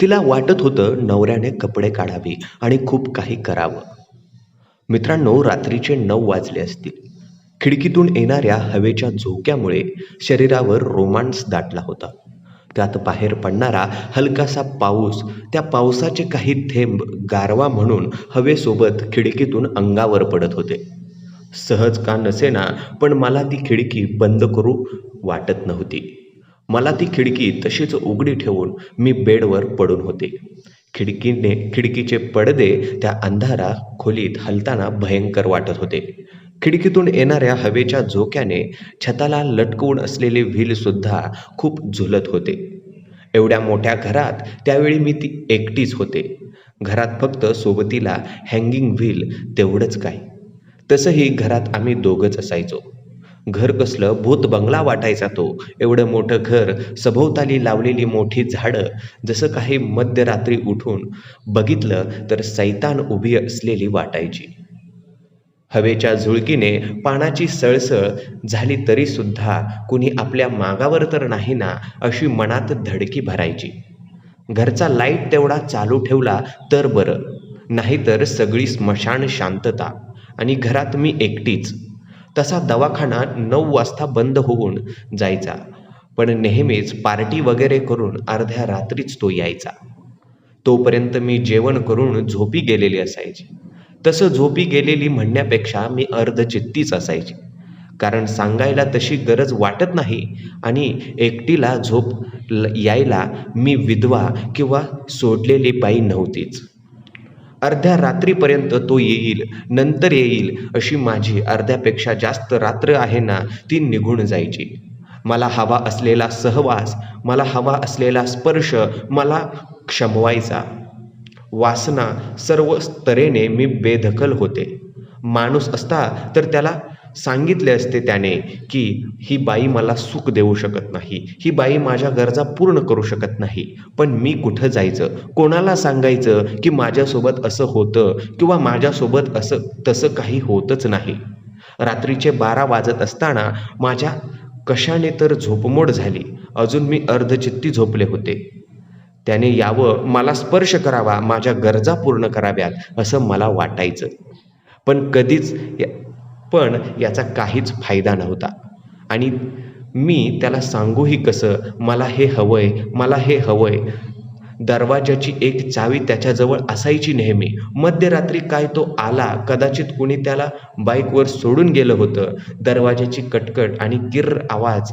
तिला वाटत होतं नवऱ्याने कपडे काढावे आणि खूप काही करावं. मित्रांनो रात्रीचे नऊ वाजले असतील. खिडकीतून येणाऱ्या हवेच्या झोक्यामुळे शरीरावर रोमांस दाटला होता. त्यात बाहेर पडणारा हलकासा पाऊस त्या पावसाचे काही थेंब गारवा म्हणून हवेसोबत खिडकीतून अंगावर पडत होते. सहज का नसेना पण मला ती खिडकी बंद करू वाटत नव्हती. मला ती खिडकी तशीच उघडी ठेवून मी बेडवर पडून होते. खिडकीने खिडकीचे पडदे त्या अंधारा खोलीत हलताना भयंकर वाटत होते. खिडकीतून येणाऱ्या हवेच्या झोक्याने छताला लटकवून असलेले व्हीलसुद्धा खूप झुलत होते. एवढ्या मोठ्या घरात त्यावेळी मी ती एकटीच होते. घरात फक्त सोबतीला हँगिंग व्हील तेवढंच काय. तसंही घरात आम्ही दोघंच असायचो. घर कसलं? भूत बंगला वाटायचा तो. एवढं मोठं घर सभोवताली लावलेली मोठी झाडं जसं काही मध्यरात्री उठून बघितलं तर सैतान उभी असलेली वाटायची. हवेच्या झुळकीने पानाची सळसळ झाली तरीसुद्धा कुणी आपल्या मागावर तर नाही ना अशी मनात धडकी भरायची. घरचा लाइट तेवढा चालू ठेवला तर बरं नाहीतर सगळी स्मशान शांतता. आणि घरात मी एकटीच. तसा दवाखाना नऊ वाजता बंद होऊन जायचा. पण नेहमीच पार्टी वगैरे करून अर्ध्या रात्रीच तो यायचा. तोपर्यंत मी जेवण करून झोपी गेलेली असायची. तसं झोपी गेलेली म्हणण्यापेक्षा मी अर्धचित्तीच असायची. कारण सांगायला तशी गरज वाटत नाही आणि एकटीला झोप ल- यायला मी विधवा किंवा सोडलेली बाई नव्हतीच. अर्ध्या रात्रीपर्यंत तो येईल नंतर येईल अशी माझी अर्ध्यापेक्षा जास्त रात्र आहे ना ती निघून जायची. मला हवा असलेला सहवास मला हवा असलेला स्पर्श मला क्षमवायचा. वासना सर्व स्तरेने मी बेदखल होते. माणूस असता तर त्याला सांगितले असते त्याने की ही बाई मला सुख देऊ शकत नाही. ही बाई माझ्या गरजा पूर्ण करू शकत नाही. पण मी कुठं जायचं? कोणाला सांगायचं की माझ्यासोबत असं होतं किंवा माझ्यासोबत असं तसं काही होतच नाही? रात्रीचे बारा वाजत असताना माझ्या कशाने तर झोपमोड झाली. अजून मी अर्धचित्ती झोपले होते. त्याने यावं मला स्पर्श करावा माझ्या गरजा पूर्ण कराव्यात असं मला वाटायचं. पण कधीच पण याचा काहीच फायदा नव्हता. आणि मी त्याला सांगूही कसं मला हे हवंय मला हे हवंय. दरवाजाची एक चावी त्याच्याजवळ असायची नेहमी. मध्यरात्री काय तो आला कदाचित कुणी त्याला बाईकवर सोडून गेलं होतं. दरवाजाची कटकट आणि किर्र आवाज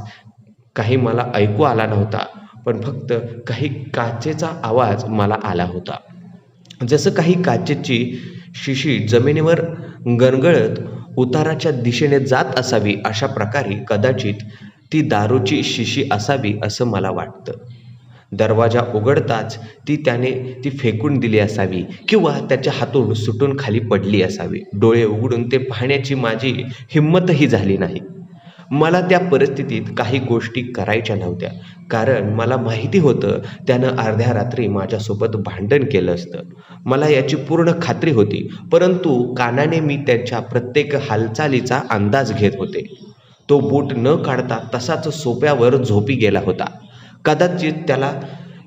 काही मला ऐकू आला नव्हता पण फक्त काही काचेचा आवाज मला आला होता. जसं काही काचेची शिशी जमिनीवर गणगळत उताराच्या दिशेने जात असावी अशा प्रकारे कदाचित ती दारूची शिशी असावी असं मला वाटतं. दरवाजा उघडताच ती त्याने ती फेकून दिली असावी किंवा त्याच्या हातून सुटून खाली पडली असावी. डोळे उघडून ते पाहण्याची माझी हिंमतही झाली नाही. मला त्या परिस्थितीत काही गोष्टी करायच्या नव्हत्या. कारण मला माहिती होतं त्यानं अर्ध्या रात्री माझ्यासोबत भांडण केलं असतं. मला याची पूर्ण खात्री होती परंतु कानाने मी त्याच्या प्रत्येक हालचालीचा अंदाज घेत होते. तो बूट न काढता तसाच सोप्यावर झोपी गेला होता. कदाचित त्याला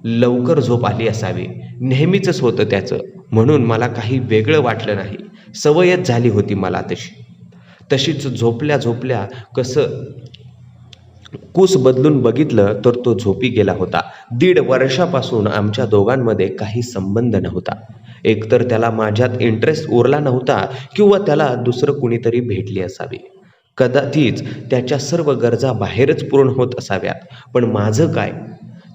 लवकर झोप आली असावी. नेहमीचंच होतं त्याचं. म्हणून मला काही वेगळं वाटलं नाही. सवयच झाली होती मला तशी. तशीच झोपल्या झोपल्या कसं कूस बदलून बघितलं तर तो झोपी गेला होता. दीड वर्षापासून आमच्या दोघांमध्ये काही संबंध नव्हता. एकतर त्याला माझ्यात इंटरेस्ट उरला नव्हता किंवा त्याला दुसरं कुणीतरी भेटली असावी. कदाचित त्याच्या सर्व गरजा बाहेरच पूर्ण होत असाव्यात. पण माझं काय?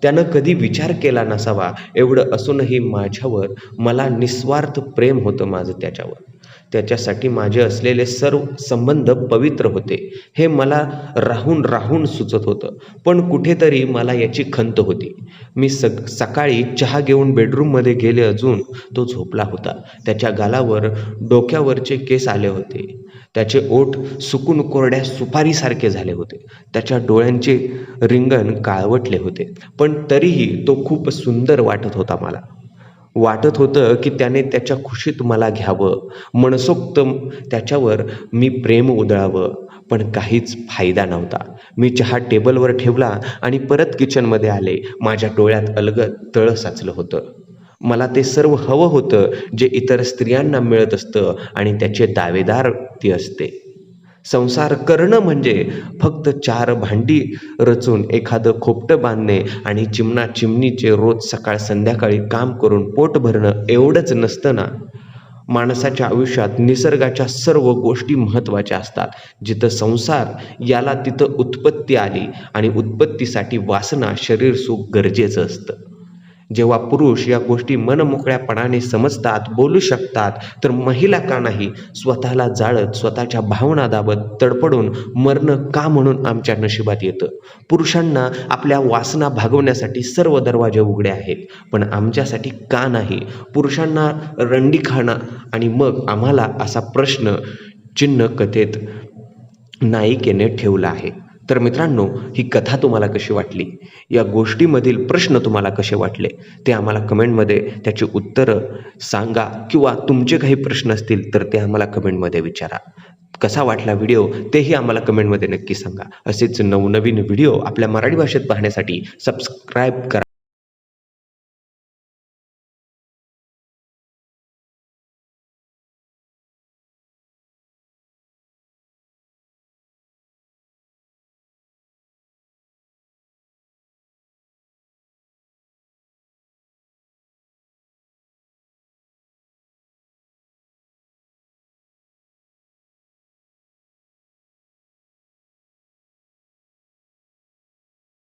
त्यानं कधी विचार केला नसावा एवढं असूनही माझ्यावर मला निस्वार्थ प्रेम होतं माझं त्याच्यावर. त्याच्यासाठी माझे असलेले सर्व संबंध पवित्र होते. हे मला राहून राहून सुचत होतं. पण कुठेतरी मला याची खंत होती. मी सग सकाळी चहा घेऊन बेडरूममध्ये गेले अजून तो झोपला होता. त्याच्या गालावर डोक्यावरचे केस आले होते. त्याचे ओठ सुकून कोरड्या सुपारीसारखे झाले होते. त्याच्या डोळ्यांचे रिंगण काळवटले होते. पण तरीही तो खूप सुंदर वाटत होता मला. वाटत होतं की त्याने त्याच्या खुशीत मला घ्यावं. मनसोक्त त्याच्यावर मी प्रेम उधळावं. पण काहीच फायदा नव्हता. मी चहा टेबलवर ठेवला आणि परत किचनमध्ये आले. माझ्या डोळ्यात अलगद तळ साचलं होतं. मला ते सर्व हवं होतं जे इतर स्त्रियांना मिळत असतं आणि त्याचे दावेदार ती असते. संसार करणं म्हणजे फक्त चार भांडी रचून एखादं खोपटं बांधणे आणि चिमणा चिमणीचे रोज सकाळ संध्याकाळी काम करून पोट भरणं एवढंच नसतं ना. माणसाच्या आयुष्यात निसर्गाच्या सर्व गोष्टी महत्त्वाच्या असतात. जिथं संसार याला तिथं उत्पत्ती आली आणि उत्पत्तीसाठी वासना शरीर सुख गरजेचं असतं. जेव्हा पुरुष या गोष्टी मनमोकळ्यापणाने समजतात बोलू शकतात तर महिला का नाही? स्वतःला जाळत स्वतःच्या भावना दाबत तडपडून मरणं का म्हणून आमच्या नशिबात येतं? पुरुषांना आपल्या वासना भागवण्यासाठी सर्व दरवाजे उघडे आहेत पण आमच्यासाठी का नाही? पुरुषांना रंडी खाणं आणि मग आम्हाला असा प्रश्न चिन्ह कथेत नायिकेने ठेवला आहे. तर मित्रांनो ही कथा तुम्हाला कशी वाटली? या गोष्टीमधील प्रश्न तुम्हाला कसे वाटले? ते आम्हाला कमेंटमध्ये त्याची उत्तरं सांगा किंवा तुमचे काही प्रश्न असतील तर ते आम्हाला कमेंटमध्ये विचारा. कसा वाटला व्हिडिओ तेही आम्हाला कमेंटमध्ये नक्की सांगा. असेच नवनवीन व्हिडिओ आपल्या मराठी भाषेत पाहण्यासाठी सबस्क्राईब करा.